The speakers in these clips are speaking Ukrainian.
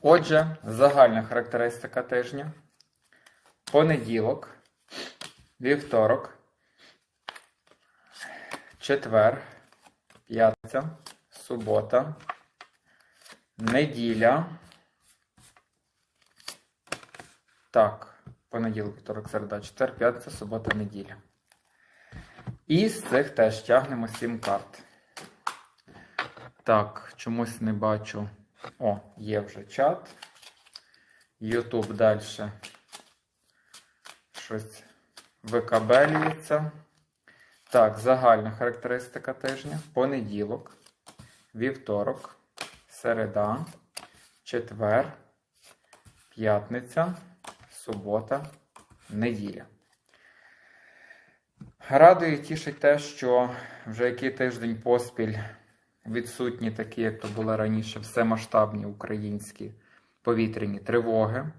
Отже, загальна характеристика тижня. Понеділок, вівторок, четвер, п'ятниця, субота, неділя. Так, понеділок, вівторок, середа, четвер, п'ятниця, субота, неділя. І з цих теж тягнемо 7 карт. Так, чомусь не бачу. О, є вже чат. Ютуб далі щось викабелюється. Так, загальна характеристика тижня. Понеділок, вівторок, середа, четвер, п'ятниця, субота, неділя. Радує і тішить те, що вже який тиждень поспіль відсутні такі, як то були раніше, всемасштабні українські повітряні тривоги.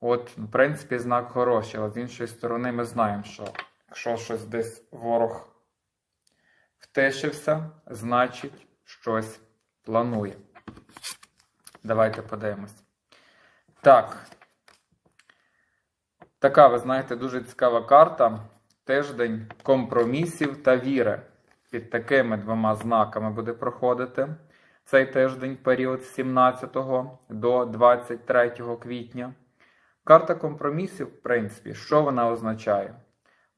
От, в принципі, знак хороший, але з іншої сторони, ми знаємо, що якщо щось десь ворог втишився, значить щось планує. Давайте подивимось. Так. Така, ви знаєте, дуже цікава карта. Тиждень компромісів та віри. Під такими двома знаками буде проходити цей тиждень, період з 17 до 23 квітня. Карта компромісів, в принципі, що вона означає?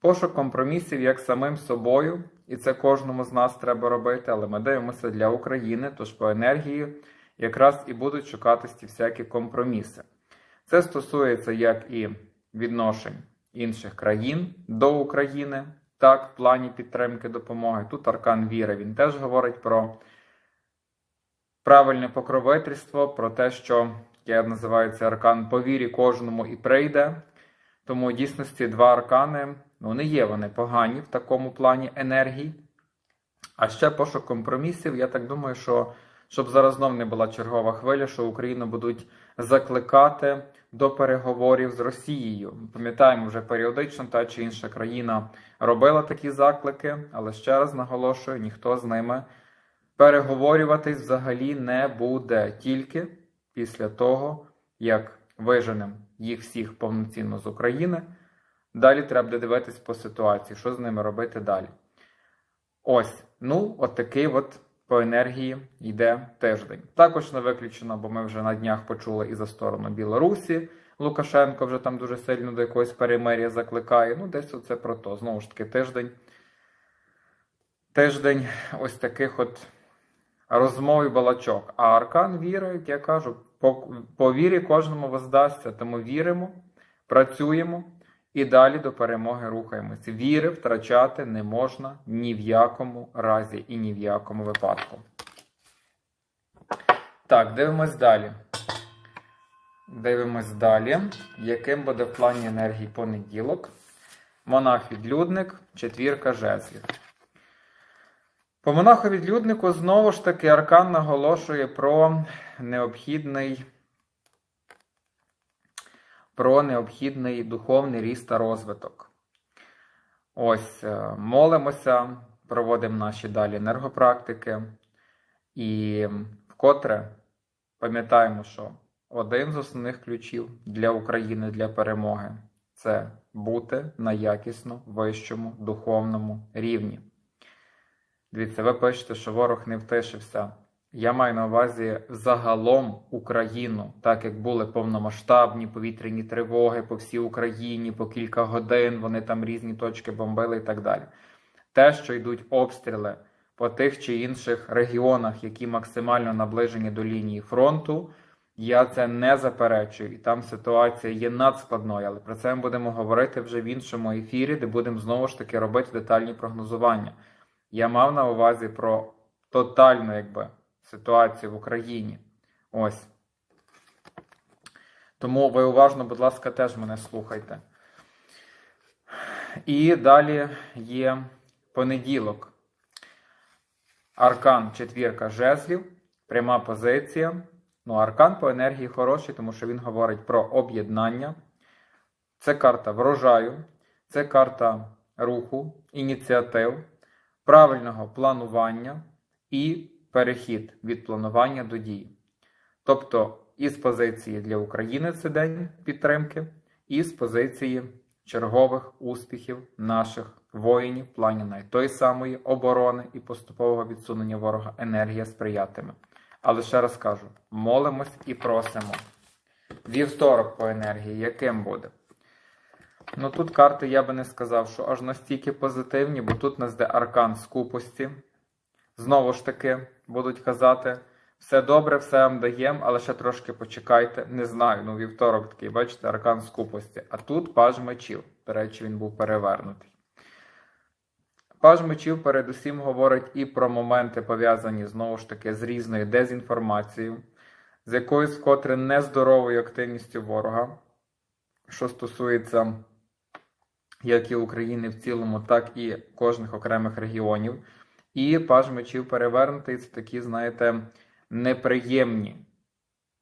Пошук компромісів як самим собою, і це кожному з нас треба робити, але ми дивимося для України, тож по енергії якраз і будуть шукатись ті всякі компроміси. Це стосується як і відношень інших країн до України, так, в плані підтримки допомоги. Тут аркан віри. Він теж говорить про правильне покровительство, про те, що я називаю це аркан по вірі кожному і прийде. Тому в дійсності два аркани ну, не є вони погані в такому плані енергії. А ще пошук компромісів. Я так думаю, що щоб зараз знов не була чергова хвиля, що Україну будуть закликати до переговорів з Росією. Пам'ятаємо, вже періодично та чи інша країна робила такі заклики, але ще раз наголошую, ніхто з ними переговорюватись взагалі не буде тільки після того, як виженемо їх всіх повноцінно з України. Далі треба дивитись по ситуації, що з ними робити далі. Ось, ну, от такий от по енергії йде тиждень. Також не виключено, бо ми вже на днях почули і за сторону Білорусі. Лукашенко вже там дуже сильно до якогось перемир'я закликає. Ну, десь оце про то. Знову ж таки, тиждень. Тиждень ось таких от розмов і балачок. А аркан віри, як я кажу, по, по вірі кожному воздасться. Тому віримо, працюємо і далі до перемоги рухаємося. Віри втрачати не можна ні в якому разі і ні в якому випадку. Так, дивимось далі. Дивимось далі, яким буде в плані енергії понеділок. Монах-відлюдник, четвірка жезлів. По монаху-відлюднику знову ж таки аркан наголошує про необхідний про необхідний духовний ріст та розвиток. Ось, е, молимося, проводимо наші далі енергопрактики. І вкотре пам'ятаємо, що один з основних ключів для України для перемоги це бути на якісно вищому духовному рівні. Дивіться, ви пишете, що ворог не втишився. Я маю на увазі загалом Україну, так як були повномасштабні повітряні тривоги по всій Україні, по кілька годин, вони там різні точки бомбили і так далі. Те, що йдуть обстріли по тих чи інших регіонах, які максимально наближені до лінії фронту, я це не заперечую. І там ситуація є надскладною, але про це ми будемо говорити вже в іншому ефірі, де будемо знову ж таки робити детальні прогнозування. Я мав на увазі про тотальну, якби ситуацію в Україні. Ось. Тому ви уважно, будь ласка, теж мене слухайте. І далі є понеділок. Аркан четвірка жезлів, пряма позиція. Ну, аркан по енергії хороший, тому що він говорить про об'єднання. Це карта врожаю, це карта руху, ініціатив, правильного планування і перехід від планування до дій. Тобто І з позиції для України це день підтримки, і з позиції чергових успіхів наших воїнів в плані навіть тої самої оборони і поступового відсунення ворога енергія сприятиме. Але ще раз кажу: молимось і просимо. Вівторок по енергії, яким буде? Ну тут карти я би не сказав, що аж настільки позитивні, бо тут нас де аркан скупості. Знову ж таки, будуть казати, все добре, все вам даємо, але ще трошки почекайте. Не знаю, ну вівторок такий, бачите, аркан скупості. А тут паж мечів. До речі, він був перевернутий. Паж мечів передусім говорить і про моменти, пов'язані знову ж таки з різною дезінформацією, з якоюсь вкотре нездоровою активністю ворога, що стосується як і України в цілому, так і кожних окремих регіонів. І паж мечів перевернутий це такі, знаєте, неприємні,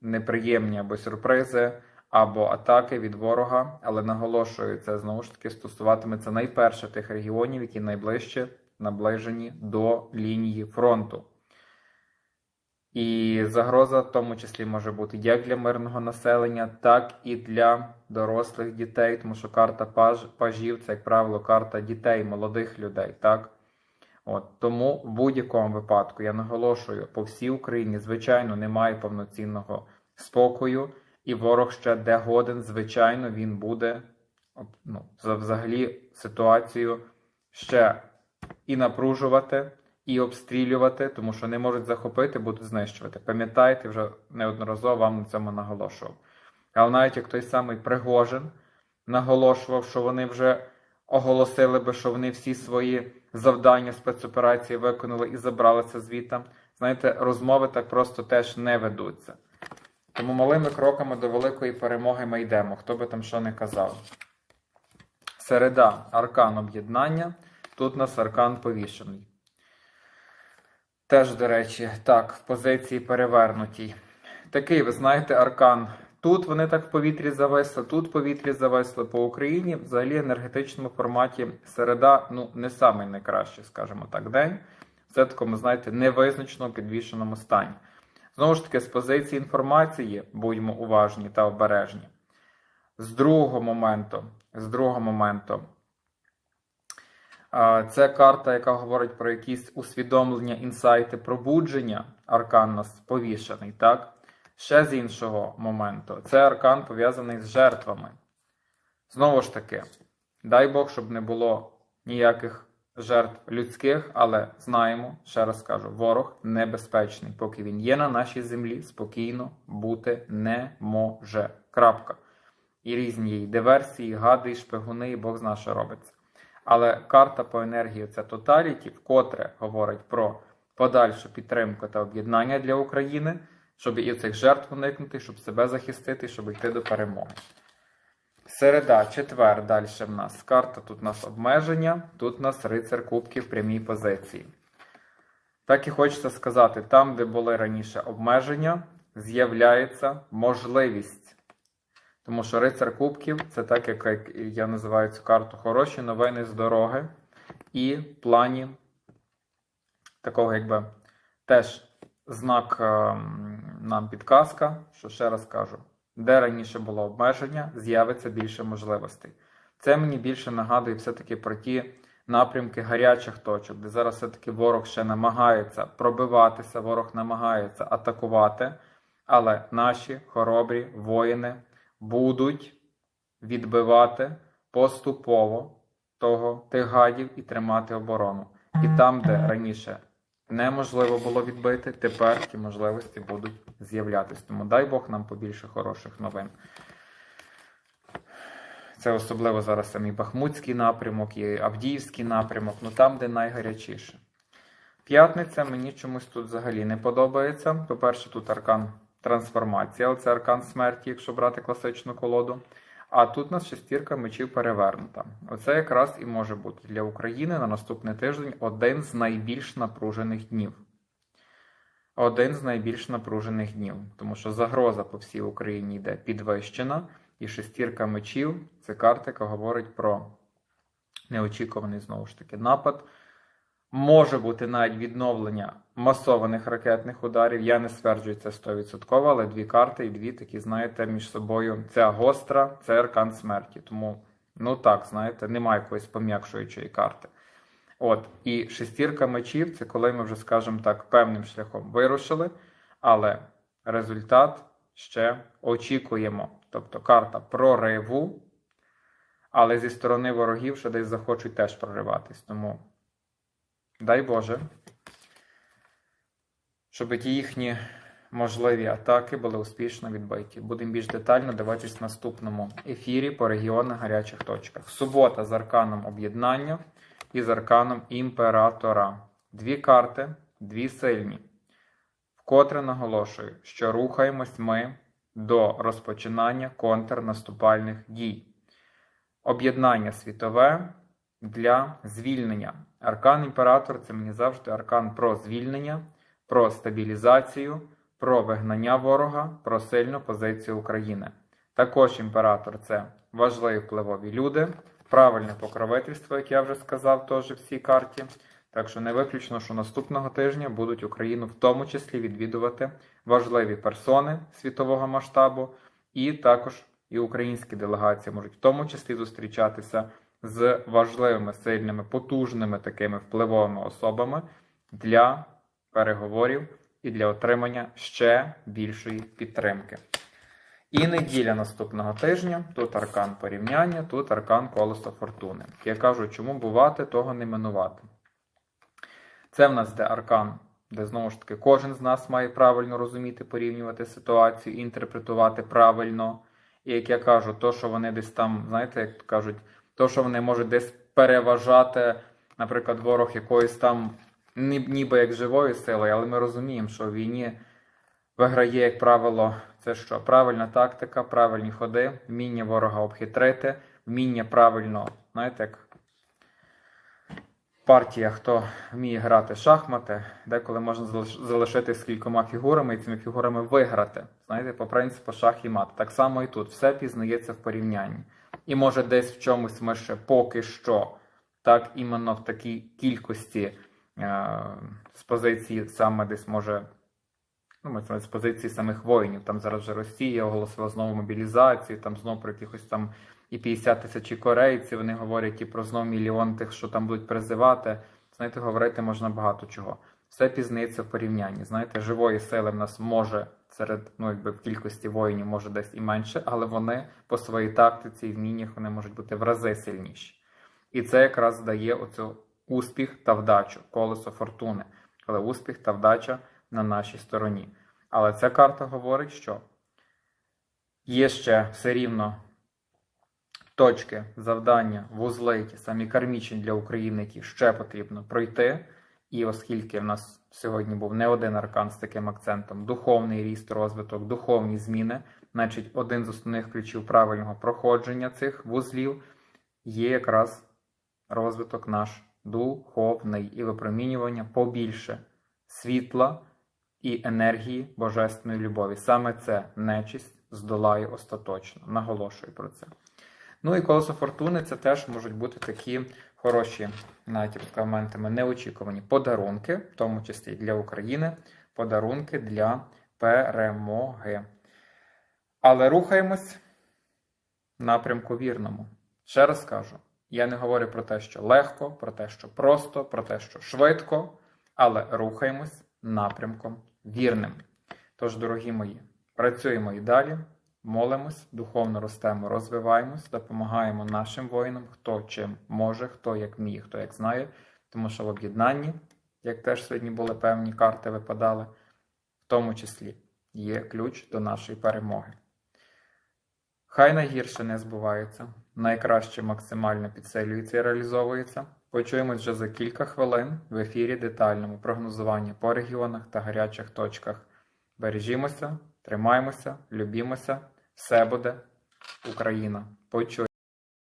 неприємні або сюрпризи, або атаки від ворога. Але наголошую, це знову ж таки стосуватиметься найперше тих регіонів, які найближче наближені до лінії фронту. І загроза в тому числі може бути як для мирного населення, так і для дорослих дітей, тому що карта паж, пажів це, як правило, карта дітей, молодих людей. так? От, Тому в будь-якому випадку я наголошую, по всій Україні, звичайно, немає повноцінного спокою, і ворог ще де годен, звичайно, він буде ну, взагалі ситуацію ще і напружувати і обстрілювати, тому що не можуть захопити, будуть знищувати. Пам'ятаєте, вже неодноразово вам на цьому наголошував. Але навіть як той самий Пригожин наголошував, що вони вже оголосили би, що вони всі свої завдання спецоперації виконали і забралися звідти. Знаєте, розмови так просто теж не ведуться. Тому малими кроками до великої перемоги ми йдемо, хто би там що не казав. Середа аркан об'єднання. Тут у нас аркан повішений. Теж, до речі, так, в позиції перевернутій. Такий, ви знаєте, аркан. Тут вони так в повітрі зависли, тут в повітрі зависли по Україні. Взагалі, енергетичному форматі середа, ну, не самий найкращий, скажімо так, день. Це такому, знаєте, невизначеному підвішеному стані. Знову ж таки, з позиції інформації будьмо уважні та обережні. З другого моменту, з другого моменту, це карта, яка говорить про якісь усвідомлення, інсайти, пробудження. Аркан нас повішений, так? Ще з іншого моменту, це аркан пов'язаний з жертвами. Знову ж таки, дай Бог, щоб не було ніяких жертв людських, але знаємо, ще раз кажу, ворог небезпечний. Поки він є на нашій землі, спокійно бути не може. Крапка. І різні її диверсії, гади, шпигуни, і Бог зна, що робиться. Але карта по енергії це Totality, вкотре говорить про подальшу підтримку та об'єднання для України, щоб і цих жертв уникнути, щоб себе захистити, щоб йти до перемоги. Середа, четвер, далі в нас карта, тут у нас обмеження, тут у нас рицар кубків в прямій позиції. Так і хочеться сказати, там, де були раніше обмеження, з'являється можливість. Тому що рицар Кубків це так, як я називаю цю карту хороші новини з дороги. І плані такого, якби теж знак ем, нам підказка, що ще раз кажу, де раніше було обмеження, з'явиться більше можливостей. Це мені більше нагадує все-таки про ті напрямки гарячих точок, де зараз все-таки ворог ще намагається пробиватися, ворог намагається атакувати, але наші хоробрі воїни будуть відбивати поступово того тих гадів і тримати оборону. І там, де раніше неможливо було відбити, тепер ті можливості будуть з'являтися. Тому дай Бог нам побільше хороших новин. Це особливо зараз самі Бахмутський напрямок і Авдіївський напрямок, ну там, де найгарячіше. П'ятниця мені чомусь тут взагалі не подобається. По-перше, тут аркан трансформація, це аркан смерті, якщо брати класичну колоду. А тут у нас шестірка мечів перевернута. Оце якраз і може бути для України на наступний тиждень один з найбільш напружених днів. Один з найбільш напружених днів, тому що загроза по всій Україні йде підвищена, і шестірка мечів це карта, яка говорить про неочікуваний знову ж таки напад Може бути навіть відновлення масованих ракетних ударів. Я не стверджую це 100%, але дві карти і дві такі, знаєте, між собою. Ця гостра, це аркан смерті. Тому, ну так, знаєте, немає якоїсь пом'якшуючої карти. От, і шестірка мечів це коли ми вже, скажімо так, певним шляхом вирушили, але результат ще очікуємо. Тобто карта прориву, але зі сторони ворогів, що десь захочуть теж прориватись. Тому дай Боже, щоб ті їхні можливі атаки були успішно відбиті. Будемо більш детально дивитись в наступному ефірі по регіонах гарячих точках. Субота з арканом об'єднання і з арканом імператора. Дві карти, дві сильні. Вкотре наголошую, що рухаємось ми до розпочинання контрнаступальних дій. Об'єднання світове для звільнення. Аркан імператор це мені завжди аркан про звільнення, про стабілізацію, про вигнання ворога, про сильну позицію України. Також імператор це важливі впливові люди, правильне покровительство, як я вже сказав, теж в цій карті. Так що не виключно, що наступного тижня будуть Україну в тому числі відвідувати важливі персони світового масштабу, і також і українські делегації можуть в тому числі зустрічатися з важливими, сильними, потужними такими впливовими особами для переговорів і для отримання ще більшої підтримки. І неділя наступного тижня тут аркан порівняння, тут аркан колесо фортуни. Я кажу, чому бувати, того не минувати. Це в нас де аркан, де знову ж таки кожен з нас має правильно розуміти, порівнювати ситуацію, інтерпретувати правильно. І як я кажу, то, що вони десь там, знаєте, як кажуть, то, що вони можуть десь переважати, наприклад, ворог якоїсь там ніби як живої сили, але ми розуміємо, що в війні виграє, як правило, це що? Правильна тактика, правильні ходи, вміння ворога обхитрити, вміння правильно, знаєте, як партія, хто вміє грати шахмати, деколи можна залиш- залишитись з кількома фігурами і цими фігурами виграти. Знаєте, по принципу шах і мат. Так само і тут все пізнається в порівнянні. І може десь в чомусь ми ще поки що, так іменно в такій кількості е- з позиції саме десь може. Ну, з позиції самих воїнів. Там зараз вже Росія оголосила знову мобілізацію, там знову про якихось там і 50 тисяч корейців. Вони говорять і про знову мільйон тих, що там будуть призивати. Знаєте, говорити можна багато чого. Все пізнається в порівнянні. Знаєте, живої сили в нас може серед, ну якби в кількості воїнів може десь і менше, але вони по своїй тактиці і вміннях вони можуть бути в рази сильніші. І це якраз дає оцю успіх та вдачу, колесо фортуни, коли успіх та вдача на нашій стороні. Але ця карта говорить, що є ще все рівно точки, завдання, вузли, ті самі кармічні для України, які ще потрібно пройти. І оскільки в нас сьогодні був не один аркан з таким акцентом, духовний ріст, розвиток, духовні зміни, значить, один з основних ключів правильного проходження цих вузлів є якраз розвиток наш духовний і випромінювання побільше світла і енергії божественної любові. Саме це нечисть здолає остаточно. Наголошую про це. Ну і колесо фортуни це теж можуть бути такі хороші, навіть моментами неочікувані подарунки, в тому числі для України, подарунки для перемоги. Але рухаємось в напрямку вірному. Ще раз кажу: я не говорю про те, що легко, про те, що просто, про те, що швидко, але рухаємось напрямком вірним. Тож, дорогі мої, працюємо і далі, молимось, духовно ростемо, розвиваємось, допомагаємо нашим воїнам, хто чим може, хто як вміє, хто як знає, тому що в об'єднанні, як теж сьогодні були певні карти випадали, в тому числі є ключ до нашої перемоги. Хай найгірше не збувається, найкраще максимально підсилюється і реалізовується. Почуємось вже за кілька хвилин в ефірі детальному прогнозування по регіонах та гарячих точках. Бережімося, тримаймося, любімося, все буде Україна. Почуємо.